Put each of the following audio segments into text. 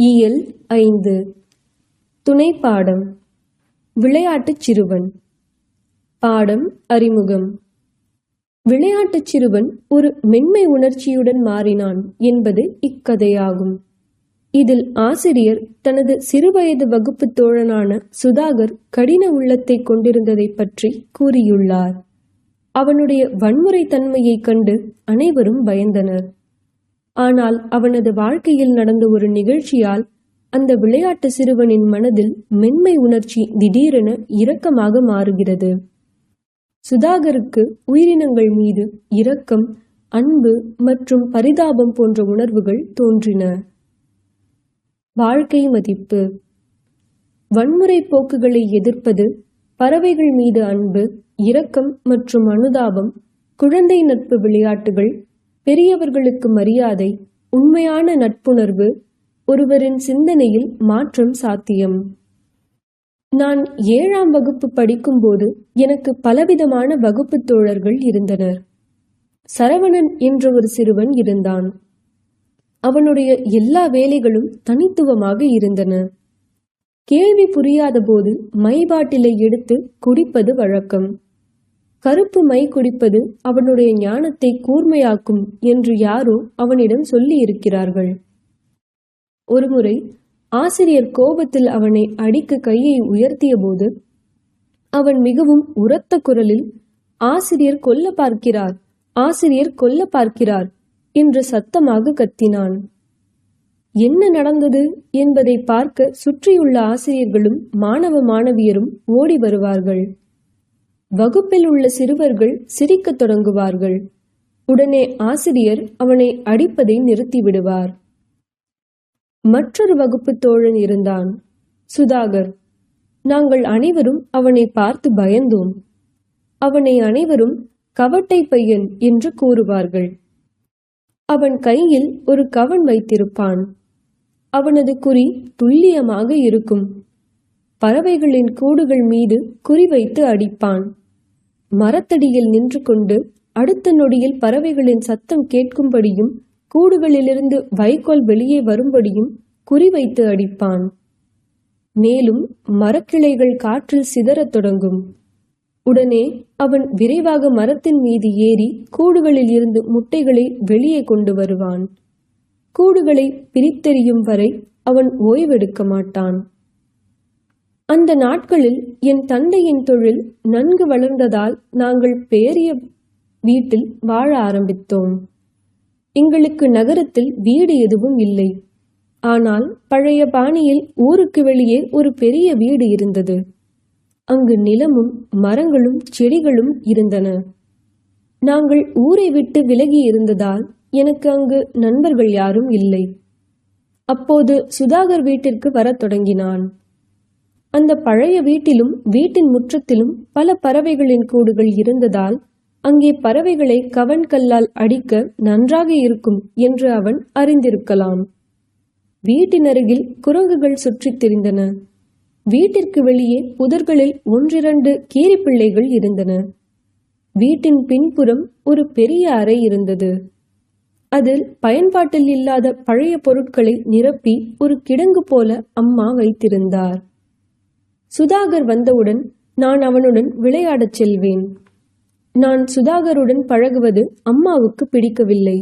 இயல் ஐந்து. துணை பாடம் விளையாட்டுச் சிறுவன். பாடம் அறிமுகம். விளையாட்டுச் சிறுவன் ஒரு மென்மை உணர்ச்சியுடன் மாறினான் என்பது இக்கதையாகும். இதில் ஆசிரியர் தனது சிறுவயது வகுப்புத் தோழனான சுதாகர் கடின உள்ளத்தைக் கொண்டிருந்ததைப் பற்றி கூறியுள்ளார். அவனுடைய வன்முறை தன்மையைக் கண்டு அனைவரும் பயந்தனர். ஆனால் அவனது வாழ்க்கையில் நடந்த ஒரு நிகழ்ச்சியால் அந்த விளையாட்டு சிறுவனின் மனதில் மென்மை உணர்ச்சி திடீரென இரக்கமாக மாறுகிறது. சுதாகருக்கு உயிரினங்கள் மீது இரக்கம் அன்பு மற்றும் பரிதாபம் போன்ற உணர்வுகள் தோன்றின. வாழ்க்கை மதிப்பு. வன்முறை போக்குகளை எதிர்ப்பது பறவைகள் மீது அன்பு இரக்கம் மற்றும் அனுதாபம் குழந்தை நட்பு விளையாட்டுகள் பெரியவர்களுக்கு மரியாதை உண்மையான நட்புணர்வு ஒருவரின் சிந்தனையில் மாற்றம் சாத்தியம். நான் ஏழாம் வகுப்பு படிக்கும்போது எனக்கு பலவிதமான வகுப்பு தோழர்கள் இருந்தனர். சரவணன் என்ற ஒரு சிறுவன் இருந்தான். அவனுடைய எல்லா வேலைகளும் தனித்துவமாக இருந்தன. கேள்வி புரியாத போது மைபாட்டிலை எடுத்து குடிப்பது வழக்கம். கருப்பு மை குடிப்பது அவனுடைய ஞானத்தை கூர்மையாக்கும் என்று யாரோ அவனிடம் சொல்லி இருக்கிறார்கள் ஒருமுறை ஆசிரியர் கோபத்தில் அவனை அடிக்க கையை உயர்த்திய போது அவன் மிகவும் உரத்த குரலில் ஆசிரியர் கொல்ல பார்க்கிறார் ஆசிரியர் கொல்ல பார்க்கிறார் என்று சத்தமாக கத்தினான். என்ன நடந்தது? என்பதை பார்க்க சுற்றியுள்ள ஆசிரியர்களும் மாணவ மாணவியரும் ஓடி வருவார்கள். வகுப்பில் உள்ள சிறுவர்கள் சிரிக்கத் தொடங்குவார்கள். உடனே ஆசிரியர் அவனை அடிப்பதை நிறுத்திவிடுவார். மற்றொரு வகுப்பு தோழன் இருந்தான். சுதாகர் நாங்கள் அனைவரும் அவனை பார்த்து பயந்தோம். அவனை அனைவரும் கவட்டை பையன் என்று கூறுவார்கள். அவன் கையில் ஒரு கவன் வைத்திருப்பான். அவனது குறி துல்லியமாக இருக்கும். பறவைகளின் கூடுகள் மீது குறிவைத்து அடிப்பான். மரத்தடியில் நின்று கொண்டு அடுத்த நொடியில் பறவைகளின் சத்தம் கேட்கும்படியும் கூடுகளிலிருந்து வைக்கோல் வெளியே வரும்படியும் குறிவைத்து அடிப்பான். மேலும் மரக்கிளைகள் காற்றில் சிதறத் தொடங்கும். உடனே அவன் விரைவாக மரத்தின் மீது ஏறி கூடுகளில் இருந்து முட்டைகளை வெளியே கொண்டு வருவான். கூடுகளை பிரித்தெறியும் வரை அவன் ஓய்வெடுக்க மாட்டான். அந்த நாட்களில் என் தந்தையின் தொழில் நன்கு வளர்ந்ததால் நாங்கள் பேரிய வீட்டில் வாழ ஆரம்பித்தோம். எங்களுக்கு நகரத்தில் வீடு எதுவும் இல்லை. ஆனால் பழைய பாணியில் ஊருக்கு வெளியே ஒரு பெரிய வீடு இருந்தது. அங்கு நிலமும் மரங்களும் செடிகளும் இருந்தன. நாங்கள் ஊரை விட்டு விலகி இருந்ததால் எனக்கு அங்கு நண்பர்கள் யாரும் இல்லை. அப்போது சுதாகர் வீட்டிற்கு வரத் தொடங்கினான். அந்த பழைய வீட்டிலும் வீட்டின் முற்றத்திலும் பல பறவைகளின் கூடுகள் இருந்ததால் அங்கே பறவைகளை கவன் கல்லால் அடிக்க நன்றாக இருக்கும் என்று அவன் அறிந்திருக்கலாம். வீட்டின் அருகில் குரங்குகள் சுற்றித் திரிந்தன. வீட்டிற்கு வெளியே புதர்களில் ஒன்றிரண்டு கீரிப்பிள்ளைகள் இருந்தன. வீட்டின் பின்புறம் ஒரு பெரிய அறை இருந்தது. அதில் பயன்பாட்டில் இல்லாத பழைய பொருட்களை நிரப்பி ஒரு கிடங்கு போல அம்மா வைத்திருந்தார். சுதாகர் வந்தவுடன் நான் அவனுடன் விளையாடச் செல்வேன். நான் சுதாகருடன் பழகுவது அம்மாவுக்கு பிடிக்கவில்லை.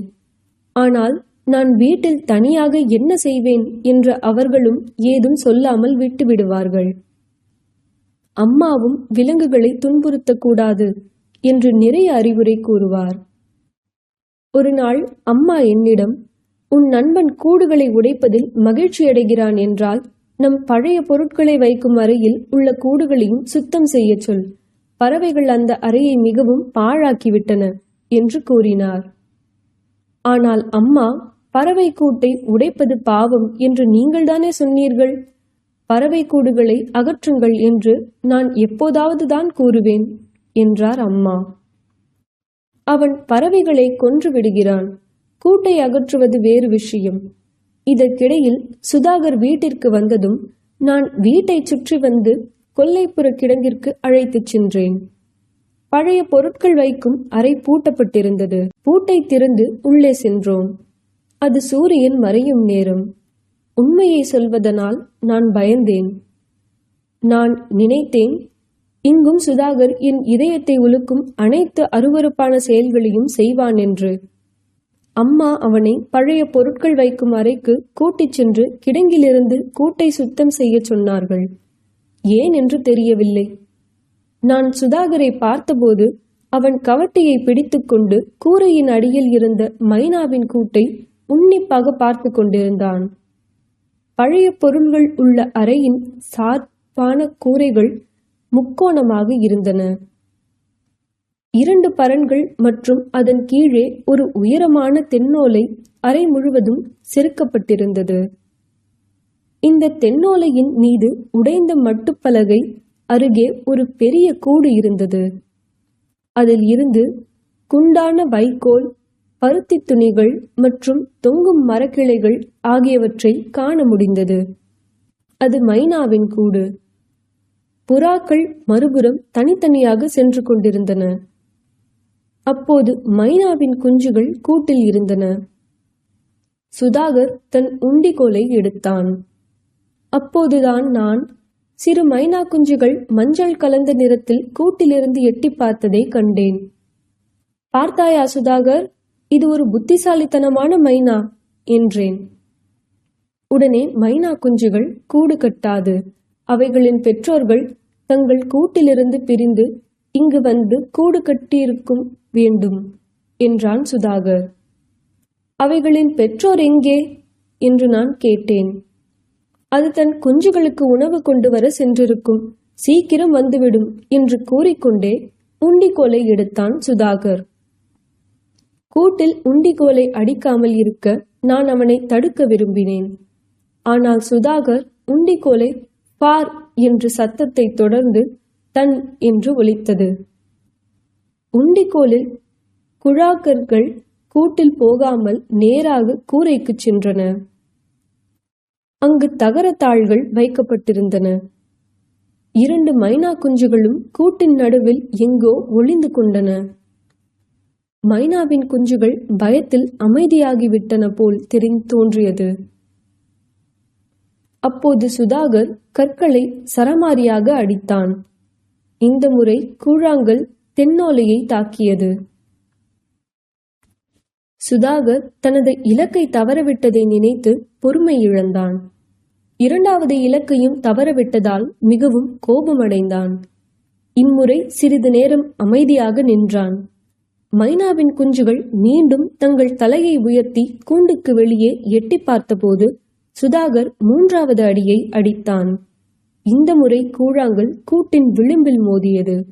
ஆனால் நான் வீட்டில் தனியாக என்ன செய்வேன் என்று அவர்களும் ஏதும் சொல்லாமல் விட்டுவிடுவார்கள். அம்மாவும் விலங்குகளை துன்புறுத்தக்கூடாது என்று நிறைய அறிவுரை கூறுவார். ஒரு நாள் அம்மா என்னிடம் உன் நண்பன் கூடுகளை உடைப்பதில் மகிழ்ச்சியடைகிறான் என்றால் நம் பழைய பொருட்களை வைக்கும் அறையில் உள்ள கூடுகளையும் சுத்தம் செய்ய சொல். பறவைகள் அந்த அறையை மிகவும் பாழாக்கிவிட்டன என்று கூறினார். ஆனால் அம்மா பறவை கூட்டை உடைப்பது பாவம் என்று நீங்கள்தானே சொன்னீர்கள்? பறவை கூடுகளை அகற்றுங்கள் என்று நான் எப்போதாவது தான் கூறுவேன் என்றார் அம்மா. அவன் பறவைகளை கொன்று விடுகிறான். கூட்டை அகற்றுவது வேறு விஷயம். இதற்கிடையில் சுதாகர் வீட்டிற்கு வந்ததும் நான் வீட்டை சுற்றி வந்து கொல்லைப்புற கிடங்கிற்கு அழைத்துச் சென்றேன். பழைய பொருட்கள் வைக்கும் அறை பூட்டப்பட்டிருந்தது. பூட்டை திறந்து உள்ளே சென்றோம். அது சூரியன் மறையும் நேரம். உண்மையை சொல்வதனால் நான் பயந்தேன். நான் நினைத்தேன் இங்கும் சுதாகர் என் இதயத்தை உலுக்கும் அனைத்து அருவருப்பான செயல்களையும் செய்வான் என்று. அம்மா அவனை பழைய பொருட்கள் வைக்கும் அறைக்கு கூட்டிச் சென்று கிடங்கிலிருந்து கூட்டை சுத்தம் செய்யச் சொன்னார்கள். ஏன் என்று தெரியவில்லை. நான் சுதாகரை பார்த்தபோது அவன் கவட்டியை பிடித்துக்கொண்டு கூரையின் அடியில் இருந்த மைனாவின் கூட்டை உன்னிப்பாக பார்த்து கொண்டிருந்தான். பழைய பொருள்கள் உள்ள அறையின் சார்பான கூரைகள் முக்கோணமாக இருந்தன. இரண்டு பரன்கள் மற்றும் அதன் கீழே ஒரு உயரமான தென்னோலை அறை முழுவதும் செருக்கப்பட்டிருந்தது. இந்த தென்னோலையின் மீது உடைந்த மட்டுப்பலகை அருகே ஒரு பெரிய கூடு இருந்தது. அதில் இருந்து குண்டான வைக்கோல் பருத்தி துணிகள் மற்றும் தொங்கும் மரக்கிளைகள் ஆகியவற்றை காண முடிந்தது. அது மைனாவின் கூடு. புறாக்கள் மறுபுறம் தனித்தனியாக சென்று கொண்டிருந்தன. அப்போது மைனாவின் குஞ்சுகள் கூட்டில் இருந்தன. சுதாகர் தன் உண்டிகோலை எடுத்தான். அப்போதுதான் நான் சிறு மைனா குஞ்சுகள் மஞ்சள் கலந்த நிறத்தில் கூட்டிலிருந்து எட்டி பார்த்ததை கண்டேன். பார்த்தாயா சுதாகர் இது ஒரு புத்திசாலித்தனமான மைனா என்றேன். உடனே மைனா குஞ்சுகள் கூடு கட்டாது. அவைகளின் பெற்றோர்கள் தங்கள் கூட்டிலிருந்து பிரிந்து இங்கு வந்து கூடு கட்டியிருக்கும் வேண்டும் என்றான் சுதாகர். அவைகளின் பெற்றோர் எங்கே? என்று நான் கேட்டேன். அது தன் குஞ்சுகளுக்கு உணவு கொண்டு வர சென்றிருக்கும். சீக்கிரம் வந்துவிடும் என்று கூறிக்கொண்டே உண்டிகோலை எடுத்தான் சுதாகர். கூட்டில் உண்டிகோலை அடிக்காமல் இருக்க நான் அவனை தடுக்க விரும்பினேன். ஆனால் சுதாகர் உண்டிகோலை பார் என்று சத்தத்தை தொடர்ந்து தன் என்று ஒலித்தது உண்டிக்கோலில் குழாக்கர்கள் கூட்டில் போகாமல் நேராக கூரைக்கு சென்றன. அங்கு தகரத்தாள்கள் வைக்கப்பட்டிருந்தன. இரண்டு மைனா குஞ்சுகளும் கூட்டின் நடுவில் எங்கோ ஒளிந்து கொண்டன. மைனாவின் குஞ்சுகள் பயத்தில் அமைதியாகிவிட்டன போல் தெரிந்து தோன்றியது. அப்போது சுதாகர் கற்களை சரமாரியாக அடித்தான். இந்த முறை கூழாங்கல் தென்னோலையை தாக்கியது. சுதாகர் தனது இலக்கை தவறவிட்டதை நினைத்து பொறுமை இழந்தான் இரண்டாவது இலக்கையும் தவறவிட்டதால் மிகவும் கோபமடைந்தான். இம்முறை சிறிது நேரம் அமைதியாக நின்றான். மைனாவின் குஞ்சுகள் மீண்டும் தங்கள் தலையை உயர்த்தி கூண்டுக்கு வெளியே எட்டி பார்த்தபோது சுதாகர் மூன்றாவது அடியை அடித்தான். இந்த முறை கூழாங்கல் கூட்டின் விளிம்பில் மோதியது.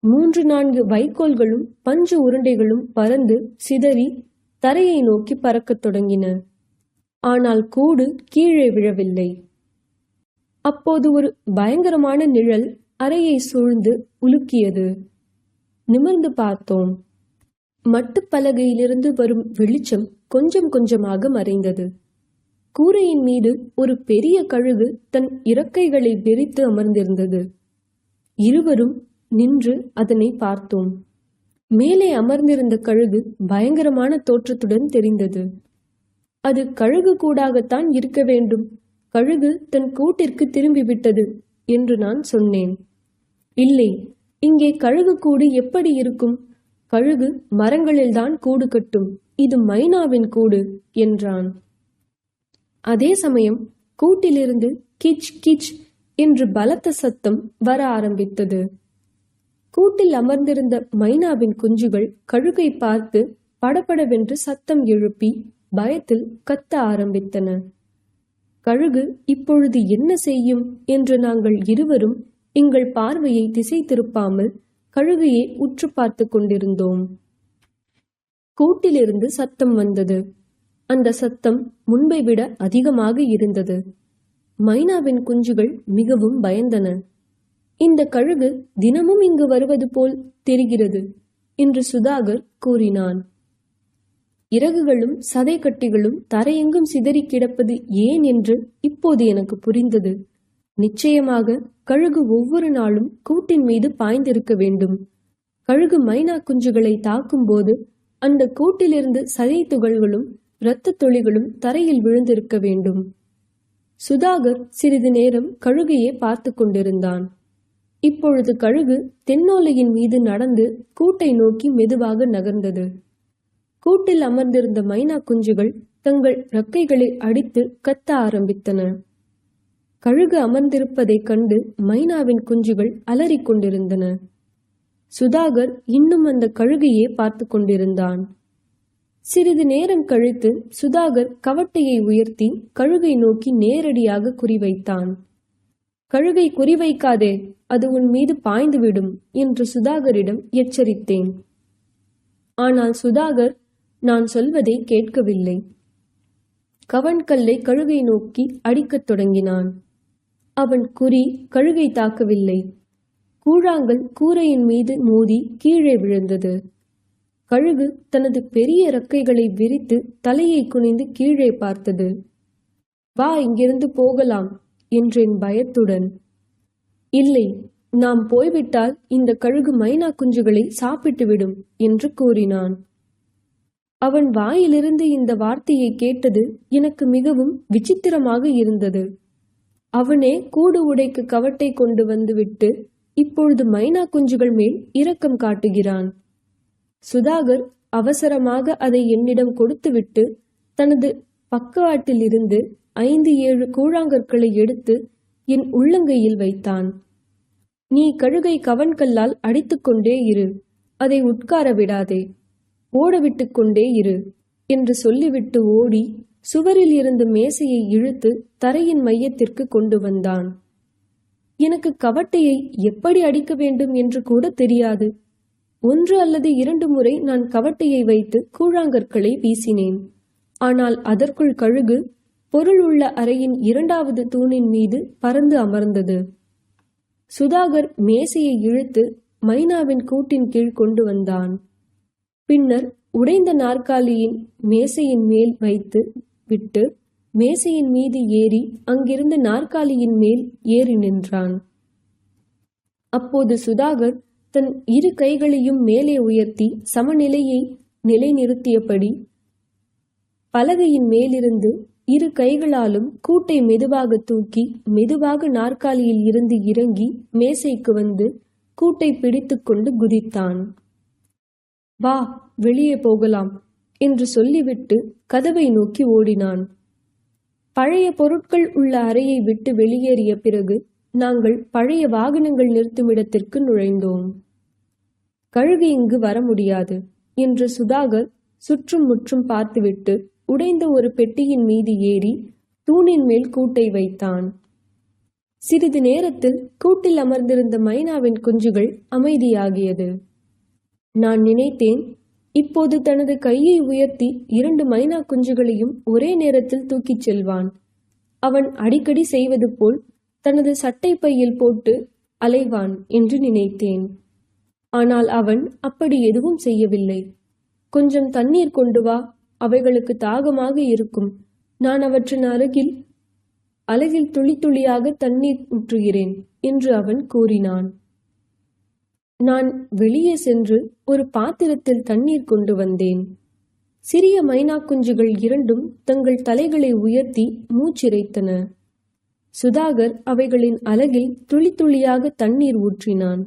மூன்று நான்கு வைக்கோல்களும் பஞ்சு உருண்டைகளும் பறந்து சிதறி தரையை நோக்கி பறக்கத் தொடங்கின. ஆனால் கூடு கீழே விழவில்லை. அப்போது ஒரு பயங்கரமான நிழல் அறையை சூழ்ந்து உலுக்கியது. நிமிர்ந்து பார்த்தோம். மட்டுப்பலகையிலிருந்து வரும் வெளிச்சம் கொஞ்சம் கொஞ்சமாக மறைந்தது. கூரையின் மீது ஒரு பெரிய கழுகு தன் இறக்கைகளை விரித்து அமர்ந்திருந்தது. இருவரும் நின்று அதனை பார்த்தோம். மேலே அமர்ந்திருந்த கழுகு பயங்கரமான தோற்றத்துடன் தெரிந்தது. அது கழுகு கூடாகத்தான் இருக்க வேண்டும். கழுகு தன் கூட்டிற்கு திரும்பிவிட்டது என்று நான் சொன்னேன். இல்லை இங்கே கழுகு கூடு எப்படி இருக்கும்? கழுகு மரங்களில்தான் கூடு கட்டும். இது மைனாவின் கூடு என்றான். அதே சமயம் கூட்டிலிருந்து கிச் கிச் என்று பலத்த சத்தம் வர ஆரம்பித்தது. கூட்டில் அமர்ந்திருந்த மைனாவின் குஞ்சுகள் கழுகை பார்த்து படபடவென்று சத்தம் எழுப்பி பயத்தில் கத்த ஆரம்பித்தன. கழுகு இப்பொழுது என்ன செய்யும்? என்று நாங்கள் இருவரும் எங்கள் பார்வையை திசை திருப்பாமல் கழுகையை உற்று பார்த்து கொண்டிருந்தோம். கூட்டிலிருந்து சத்தம் வந்தது. அந்த சத்தம் முன்பை விட அதிகமாக இருந்தது. மைனாவின் குஞ்சுகள் மிகவும் பயந்தன. இந்த கழுகு தினமும் இங்கு வருவது போல் தெரிகிறது என்று சுதாகர் கூறினான். இறகுகளும் சதை கட்டிகளும் தரையெங்கும் சிதறி கிடப்பது ஏன் என்று இப்போது எனக்கு புரிந்தது. நிச்சயமாக கழுகு ஒவ்வொரு நாளும் கூட்டின் மீது பாய்ந்திருக்க வேண்டும். கழுகு மைனா குஞ்சுகளை தாக்கும்போது அந்த கூட்டிலிருந்து சதை துகள்களும் இரத்த துளிகளும் தரையில் விழுந்திருக்க வேண்டும். சுதாகர் சிறிது நேரம் கழுகையே பார்த்து கொண்டிருந்தான். இப்பொழுது கழுகு தென்னோலையின் மீது நடந்து கூட்டை நோக்கி மெதுவாக நகர்ந்தது. கூட்டில் அமர்ந்திருந்த மைனா குஞ்சுகள் தங்கள் ரக்கைகளை அடித்து கத்த ஆரம்பித்தன. கழுகு அமர்ந்திருப்பதைக் கண்டு மைனாவின் குஞ்சுகள் அலறிக் கொண்டிருந்தன. சுதாகர் இன்னும் அந்த கழுகையே பார்த்து கொண்டிருந்தான். சிறிது நேரம் கழித்து சுதாகர் கவட்டையை உயர்த்தி கழுகை நோக்கி நேரடியாக குறிவைத்தான். கழுகை குறிவைக்காதே அது உன் மீது பாய்ந்துவிடும் என்று சுதாகரிடம் எச்சரித்தேன். ஆனால் சுதாகர் நான் சொல்வதை கேட்கவில்லை. கவன்கல்லை கழுகை நோக்கி அடிக்கத் தொடங்கினான். அவன் குறி கழுகை தாக்கவில்லை. கூழாங்கல் கூரையின் மீது மோதி கீழே விழுந்தது. கழுகு தனது பெரிய இறக்கைகளை விரித்து தலையை குனிந்து கீழே பார்த்தது. வா இங்கிருந்து போகலாம் என்றேன் பயத்துடன். இல்லை நாம் போய்விட்டால் இந்த கழுகு மைனா குஞ்சுகளை சாப்பிட்டுவிடும் என்று கூறினான். அவன் வாயிலிருந்து இந்த வார்த்தையை கேட்டது எனக்கு மிகவும் விசித்திரமாக இருந்தது. அவனே கூடு உடைக்கு கவட்டை கொண்டு வந்துவிட்டு இப்பொழுது மைனா குஞ்சுகள் மேல் இரக்கம் காட்டுகிறான். சுதாகர் அவசரமாக அதை என்னிடம் கொடுத்துவிட்டு தனது பக்கவாட்டில் இருந்து ஐந்து ஏழு கூழாங்கற்களை எடுத்து என் உள்ளங்கையில் வைத்தான். நீ கழுகை கவன்கல்லால் அடித்துக்கொண்டே இரு அதை உட்கார விடாதே. ஓடவிட்டு கொண்டே இரு என்று சொல்லிவிட்டு ஓடி சுவரில் இருந்து மேசையை இழுத்து தரையின் மையத்திற்கு கொண்டு வந்தான். எனக்கு கவட்டையை எப்படி அடிக்க வேண்டும் என்று கூட தெரியாது. ஒன்று அல்லது இரண்டு முறை நான் கவட்டையை வைத்து கூழாங்கற்களை வீசினேன். ஆனால் அதற்குள் கழுகு பொருள் உள்ள அறையின் இரண்டாவது தூணின் மீது பறந்து அமர்ந்தது. சுதாகர் மேசையை இழுத்து மைனாவின் கூட்டின் கீழ் கொண்டு வந்தான். பின்னர் உடைந்த நாற்காலியின் மேசையின் மேல் வைத்து விட்டு மேசையின் மீது ஏறி அங்கிருந்த நாற்காலியின் மேல் ஏறி நின்றான். அப்போது சுதாகர் தன் இரு கைகளையும் மேலே உயர்த்தி சமநிலையை நிலைநிறுத்தியபடி பலகையின் மேலிருந்து இரு கைகளாலும் கூட்டை மெதுவாக தூக்கி மெதுவாக நாற்காலியில் இருந்து இறங்கி மேசைக்கு வந்து கூட்டை பிடித்துக்கொண்டு குதித்தான். வா வெளியே போகலாம் என்று சொல்லிவிட்டு கதவை நோக்கி ஓடினான். பழைய பொருட்கள் உள்ள அறையை விட்டு வெளியேறிய பிறகு நாங்கள் பழைய வாகனங்கள் நிறுத்துமிடத்திற்கு நுழைந்தோம். கழுகு இங்கு வர முடியாது. என்று சுதாகர் சுற்றும் முற்றும் பார்த்துவிட்டு உடைந்த ஒரு பெட்டியின் மீது ஏறி தூணின் மேல் கூட்டை வைத்தான். சிறிது நேரத்தில் கூட்டில் அமர்ந்திருந்த மைனாவின் குஞ்சுகள் அமைதியாகியது. நான் நினைத்தேன் இப்போது தனது கையை உயர்த்தி இரண்டு மைனா குஞ்சுகளையும் ஒரே நேரத்தில் தூக்கிச் செல்வான். அவன் அடிக்கடி செய்வது போல் தனது சட்டை பையில் போட்டு அலைவான் என்று நினைத்தேன். ஆனால் அவன் அப்படி எதுவும் செய்யவில்லை. கொஞ்சம் தண்ணீர் கொண்டு வா அவைகளுக்கு தாகமாக இருக்கும். நான் அவற்றின் அருகில் அலகில் துளி துளியாக தண்ணீர் ஊற்றுகிறேன் என்று அவன் கூறினான். நான் வெளியே சென்று ஒரு பாத்திரத்தில் தண்ணீர் கொண்டு வந்தேன். சிறிய மைனா குஞ்சுகள் இரண்டும் தங்கள் தலைகளை உயர்த்தி மூச்சிறைத்தன சுதாகர் அவைகளின் அலகில் துளி துளியாக தண்ணீர் ஊற்றினான்.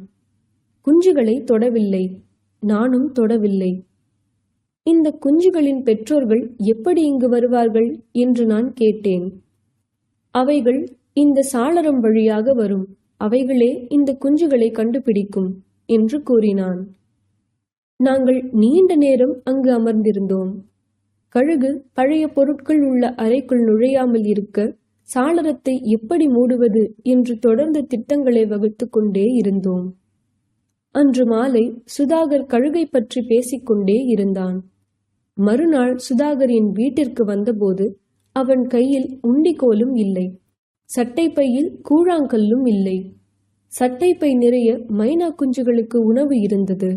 குஞ்சுகளை தொடவில்லை. நானும் தொடவில்லை. இந்த குஞ்சுகளின் பெற்றோர்கள் எப்படி இங்கு வருவார்கள்? என்று நான் கேட்டேன். அவைகள் இந்த சாளரம் வழியாக வரும். அவைகளே இந்த குஞ்சுகளை கண்டுபிடிக்கும் என்று கூறினான். நாங்கள் நீண்ட நேரம் அங்கு அமர்ந்திருந்தோம். கழுகு பழைய பொருட்கள் உள்ள அறைக்குள் நுழையாமல் இருக்க சாளரத்தை எப்படி மூடுவது என்று தொடர்ந்து திட்டங்களை வகுத்து கொண்டே இருந்தோம். அன்று மாலை சுதாகர் கழுகை பற்றி பேசிக்கொண்டே இருந்தான். மறுநாள் சுதாகரின் வீட்டிற்கு வந்தபோது அவன் கையில் உண்டிகோலும் இல்லை. சட்டை பையில் கூழாங்கல்லும் இல்லை. சட்டை பை நிறைய மைனா குஞ்சுகளுக்கு உணவு இருந்தது.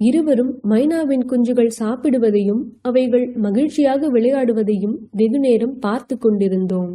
இருவரும் மைனாவின் குஞ்சுகள் சாப்பிடுவதையும் அவைகள் மகிழ்ச்சியாக விளையாடுவதையும் வெகுநேரம் பார்த்து கொண்டிருந்தோம்.